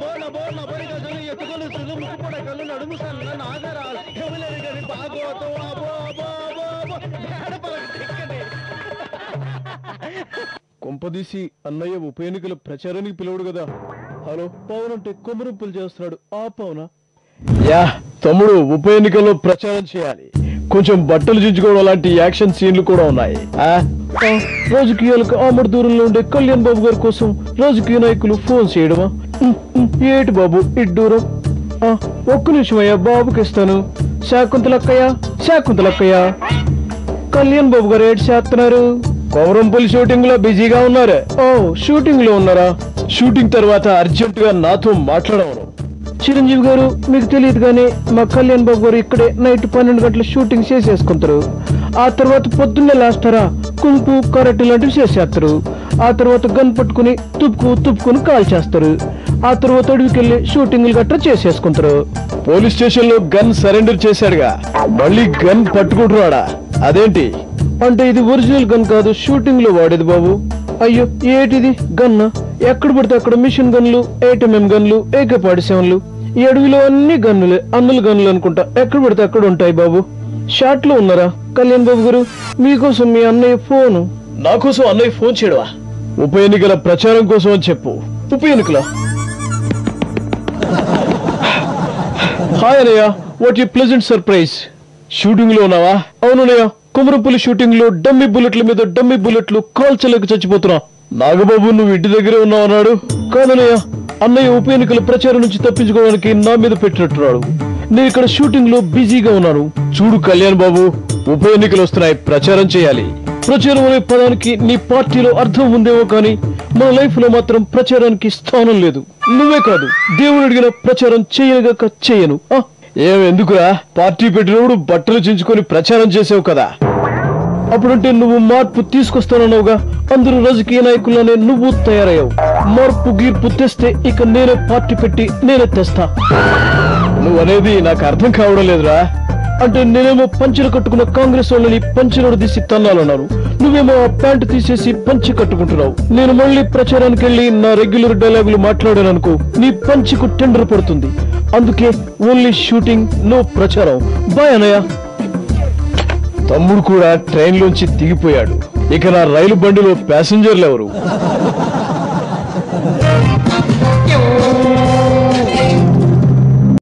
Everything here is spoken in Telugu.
నబో నబో నబడి గజలు ఎత్తుకొని సులు ముక్కుపొడ కళ్ళు నడుము సన్న నాగరాలు ఎవలేరు గని బాగోతం అబో అబో అబో అబో. కొంపదీసి అన్నయ్య ఉప ఎన్నికల ప్రచారానికి పిలవడు కదా. హలో పవన్ అంటే కొమరింపులు చేస్తున్నాడు. ఆ పవనా? యా తమ్ముడు ఉప ఎన్నికల్లో ప్రచారం చేయాలి. కొంచెం బట్టలు చించుకోవడం లాంటి యాక్షన్ సీన్లు కూడా ఉన్నాయి. రాజకీయాలకు ఆమడ దూరంలో ఉండే కళ్యాణ్ బాబు గారి కోసం రాజకీయ నాయకులు ఫోన్ చేయడమా? ఏటి బాబు ఆ, ఒక్క నిమిషం అయ్యా బాబుకి ఇస్తాను. శాకుంతలక్కయ్య శాకుంతలక్కయ్య. కళ్యాణ్ బాబు గారు ఏడు చేస్తున్నారు? కొమరంపల్లి షూటింగ్లో బిజీగా ఉన్నారు? ఓ షూటింగ్లో ఉన్నారా? షూటింగ్ తర్వాత అర్జెంట్గా నాతో మాట్లాడవరు చిరంజీవి గారు మీకు తెలియదు కానీ మా కళ్యాణ్ బాబు గారు ఇక్కడే నైట్ పన్నెండు గంటల షూటింగ్ చేసేసుకుంటారు. ఆ తర్వాత పొద్దున్నే లేస్తారా? కుంపు కరెక్ట్ లాంటివి చేసేస్తారు. ఆ తర్వాత గన్ పట్టుకుని తుప్పుకు తుప్పుకుని కాల్ చేస్తారు. ఆ తర్వాత అడవికెళ్ళి షూటింగ్లు గట్రా చేసేసుకుంటారు. పోలీస్ స్టేషన్లో గన్ సరెండర్ చేశాడుగా. మళ్ళీ గన్ పట్టుకుంటున్నాడా? అదేంటి? అంటే ఇది ఒరిజినల్ గన్ కాదు షూటింగ్లో వాడేది బాబు. అయ్యో ఏటిది? గన్న? ఎక్కడ పడితే అక్కడ మిషన్ గన్లు ఏటీఎంఎం గన్లు ఏకే పాడి సెవెన్లు. ఈ అడవిలో అన్ని గన్నులే అన్నుల గన్నులు అనుకుంటా ఎక్కడ పడితే అక్కడ ఉంటాయి బాబు. షాట్లో ఉన్నారా? కళ్యాణ్ బాబు గారు మీకోసం మీ అన్నయ్య ఫోను. నా కోసం అన్నయ్య ఫోన్ చేయడవా? ఉప ఎన్నికల ప్రచారం కోసం అని చెప్పు. ఉప ఎన్నికల? హాయ్ అనయ్యా వాట్ యూ ప్లెజెంట్ సర్ప్రైజ్ షూటింగ్లో ఉన్నావా అవునయ్య కుమరపులి షూటింగ్లో డమ్మి బుల్లెట్ల మీద డమ్మి బుల్లెట్లు కాల్చలేక చచ్చిపోతున్నా. నాగబాబు నువ్వు ఇంటి దగ్గరే ఉన్నావు అన్నాడు. కాదన్నయ్య అన్నయ్య ఉప ఎన్నికల ప్రచారం నుంచి తప్పించుకోవడానికి నా మీద పెట్టినట్టున్నాడు. నేను ఇక్కడ షూటింగ్లో బిజీగా ఉన్నాను. చూడు కళ్యాణ్ బాబు ఉప ఎన్నికలు వస్తున్నాయి ప్రచారం చేయాలి. ప్రచారం అనే పదానికి నీ పార్టీలో అర్థం ఉందేమో కానీ మన లైఫ్లో మాత్రం ప్రచారానికి స్థానం లేదు. నువ్వే కాదు దేవుడు అడిగిన ప్రచారం చేయనుగాక చేయను. ఏమెందుకురా ఎందుకురా? పార్టీ పెట్టినప్పుడు బట్టలు చించుకొని ప్రచారం చేసావు కదా. అప్పుడంటే నువ్వు మార్పు తీసుకొస్తానన్నావుగా. అందరూ రాజకీయ నాయకులనే నువ్వు తయారయ్యావు. మార్పు గీర్పు తెస్తే ఇక నేనే పార్టీ పెట్టి నేనే తెస్తా. నువ్వు అనేది నాకు అర్థం కావడం లేదురా. అంటే నేనేమో పంచలు కట్టుకున్న కాంగ్రెస్ వాళ్ళని పంచలోడు తీసి తన్నాలన్నారు. నువ్వేమో ఆ ప్యాంటు తీసేసి పంచి కట్టుకుంటున్నావు. నేను మళ్ళీ ప్రచారానికి వెళ్ళి నా రెగ్యులర్ డైలాగులు మాట్లాడాను అనుకో నీ పంచికు టెండర్ పడుతుంది. అందుకే ఓన్లీ షూటింగ్ నో ప్రచారం. బాయ్ అనయ్య తమ్ముడు కూడా ట్రైన్లోంచి దిగిపోయాడు. ఇక నా రైలు బండిలో ప్యాసింజర్లు ఎవరు